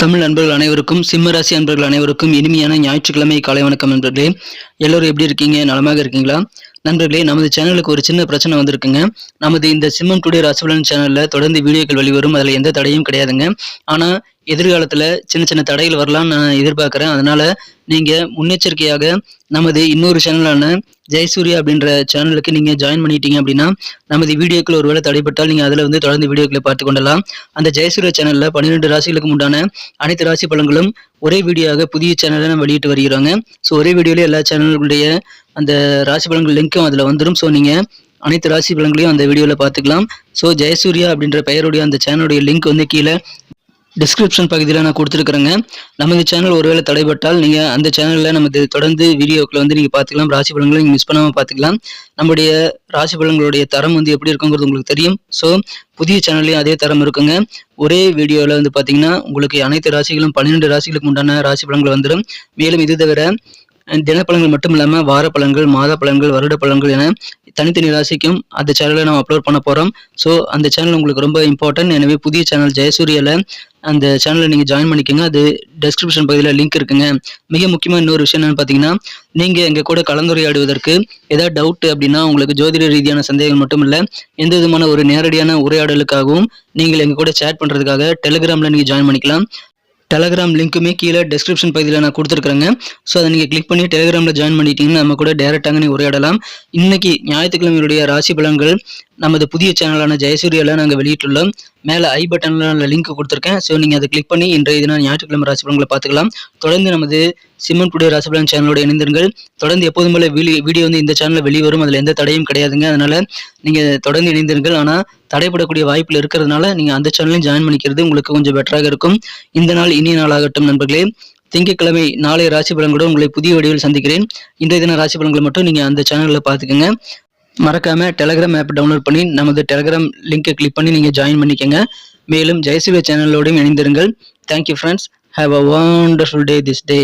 தமிழ் நண்பர்கள் அனைவருக்கும் சிம்மராசி அன்பர்கள் அனைவருக்கும் இனிமையான ஞாயிற்றுக்கிழமை காலை வணக்கம் நண்பர்களே. எல்லோரும் எப்படி இருக்கீங்க? நலமாக இருக்கீங்களா? நண்பர்களே நமது சேனலுக்கு ஒரு சின்ன பிரச்சனை வந்திருக்குங்க. நமது இந்த சிம்மம் டுடே ராசிபலன் சேனல்ல தொடர்ந்து வீடியோக்கள் வெளிவரும். அதில் எந்த தடையும் கிடையாதுங்க. ஆனால் எதிர்காலத்தில் சின்ன சின்ன தடைகள் வரலாம்னு நான் எதிர்பார்க்குறேன். அதனால் நீங்கள் முன்னெச்சரிக்கையாக நமது இன்னொரு சேனலான ஜெயசூர்யா அப்படின்ற சேனலுக்கு நீங்கள் ஜாயின் பண்ணிட்டீங்க அப்படின்னா நமது வீடியோக்கள் ஒருவேளை தடைப்பட்டால் நீங்கள் அதில் வந்து தொடர்ந்து வீடியோக்களை பார்த்து கொள்ளலாம். அந்த ஜெயசூர்யா சேனலில் பன்னிரெண்டு ராசிகளுக்கு உண்டான அனைத்து ராசி பலன்களும் ஒரே வீடியோவாக புதிய சேனலை நம்ம வெளியிட்டு வருகிறாங்க. ஸோ ஒரே வீடியோவில் எல்லா சேனல்களுடைய அந்த ராசி பலன்கள் லிங்க்கும் அதில் வந்துடும் ஸோ நீங்கள் அனைத்து ராசி பலன்களையும் அந்த வீடியோவில் பார்த்துக்கலாம். ஸோ ஜெயசூர்யா அப்படின்ற பெயருடைய அந்த சேனலுடைய லிங்க் வந்து கீழே டிஸ்கிரிப்ஷன் பகுதியில் நான் கொடுத்துருக்குறேங்க. நம்ம இந்த சேனல் ஒருவேளை தடைப்பட்டால் நீங்கள் அந்த சேனலில் நமது தொடர்ந்து வீடியோக்களை வந்து நீங்கள் பார்த்துக்கலாம். ராசி பலன்களை நீங்கள் மிஸ் பண்ணாமல் பார்த்துக்கலாம். நம்முடைய ராசி பலன்களுடைய தரம் வந்து எப்படி இருக்குங்கிறது உங்களுக்கு தெரியும். ஸோ புதிய சேனல்லையும் அதே தரம் இருக்குங்க. ஒரே வீடியோவில் வந்து பார்த்தீங்கன்னா உங்களுக்கு அனைத்து ராசிகளும் பன்னிரெண்டு ராசிகளுக்கு உண்டான ராசி பலன்கள் வந்துடும். மேலும் இது தவிர தினப்பழங்கள் மட்டும் இல்லாமல் வார பலன்கள் மாத பலன்கள் வருட பலன்கள் என தனித்தனி ராசிக்கும் அந்த சேனலை நம்ம அப்லோட் பண்ண போகிறோம் ஸோ அந்த சேனல் உங்களுக்கு ரொம்ப இம்பார்ட்டன்ட் எனவே புதிய சேனல் ஜெயசூரியில் அந்த சேனலை நீங்கள் ஜாயின் பண்ணிக்கோங்க. அது டெஸ்கிரிப்ஷன் பகுதியில் லிங்க் இருக்குங்க. மிக முக்கியமாக இன்னொரு விஷயம் என்னன்னு பார்த்தீங்கன்னா நீங்கள் எங்கள் கூட கலந்துரையாடுவதற்கு ஏதாவது டவுட் அப்படின்னா உங்களுக்கு ஜோதிட ரீதியான சந்தேகம் மட்டும் இல்லை எந்த விதமான ஒரு நேரடியான உரையாடலுக்காகவும் நீங்கள் எங்கள் கூட சேட் பண்ணுறதுக்காக டெலிகிராமில் நீங்கள் ஜாயின் பண்ணிக்கலாம். டெலகிராம் லிங்க்குமே கீழே டெஸ்கிரிப்ஷன் பகுதியில் நான் கொடுத்துருக்குறேங்க. ஸோ அதை நீங்கள் கிளிக் பண்ணி டெலிகிராமில் ஜாயின் பண்ணிட்டீங்கன்னா நம்ம கூட டேரெக்டாக நீங்கள் உரையாடலாம். இன்னைக்கு ஞாயிற்றுக்கிழமையுடைய ராசி பலன்கள் நமது புதிய சேனலான ஜெயசூரியாவில் நாங்கள் வெளியிட்டுள்ளோம். மேலே ஐ பட்டனில் லிங்க் கொடுத்துருக்கேன். ஸோ நீங்கள் அதை கிளிக் பண்ணி இன்றைய தினம் ஞாயிற்றுக்கிழமை ராசிபலன்களை பார்த்துக்கலாம். தொடர்ந்து நமது சிம்மன் புடிய ராசிபலன் சேனலோட இணைந்திருங்கள். தொடர்ந்து எப்போதும் போல வீடியோ வீடியோ வந்து இந்த சேனலில் வெளிவரும். அதில் எந்த தடையும் கிடையாதுங்க. அதனால் நீங்கள் தொடர்ந்து இணைந்திருங்கள். ஆனால் தடைப்படக்கூடிய வாய்ப்பில் இருக்கிறதுனால நீங்கள் அந்த சேனலையும் ஜாயின் பண்ணிக்கிறது உங்களுக்கு கொஞ்சம் பெட்டராக இருக்கும். இந்த நாள் இனிய நாளாகட்டும் நண்பர்களே. திங்கட்கிழமை நாளை ராசி பலன்களோடு உங்களை புதிய வடிவில் சந்திக்கிறேன். இன்றைய தின ராசி பலன்களை மட்டும் நீங்கள் அந்த சேனலில் பார்த்துக்கோங்க. மறக்காம டெலகிராம் ஆப் டவுன்லோட் பண்ணி நமது டெலகிராம் லிங்கை கிளிக் பண்ணி நீங்கள் ஜாயின் பண்ணிக்கோங்க. மேலும் ஜெயசிவ சேனலோடையும் இணைந்திருங்கள். Thank you friends have a wonderful day this day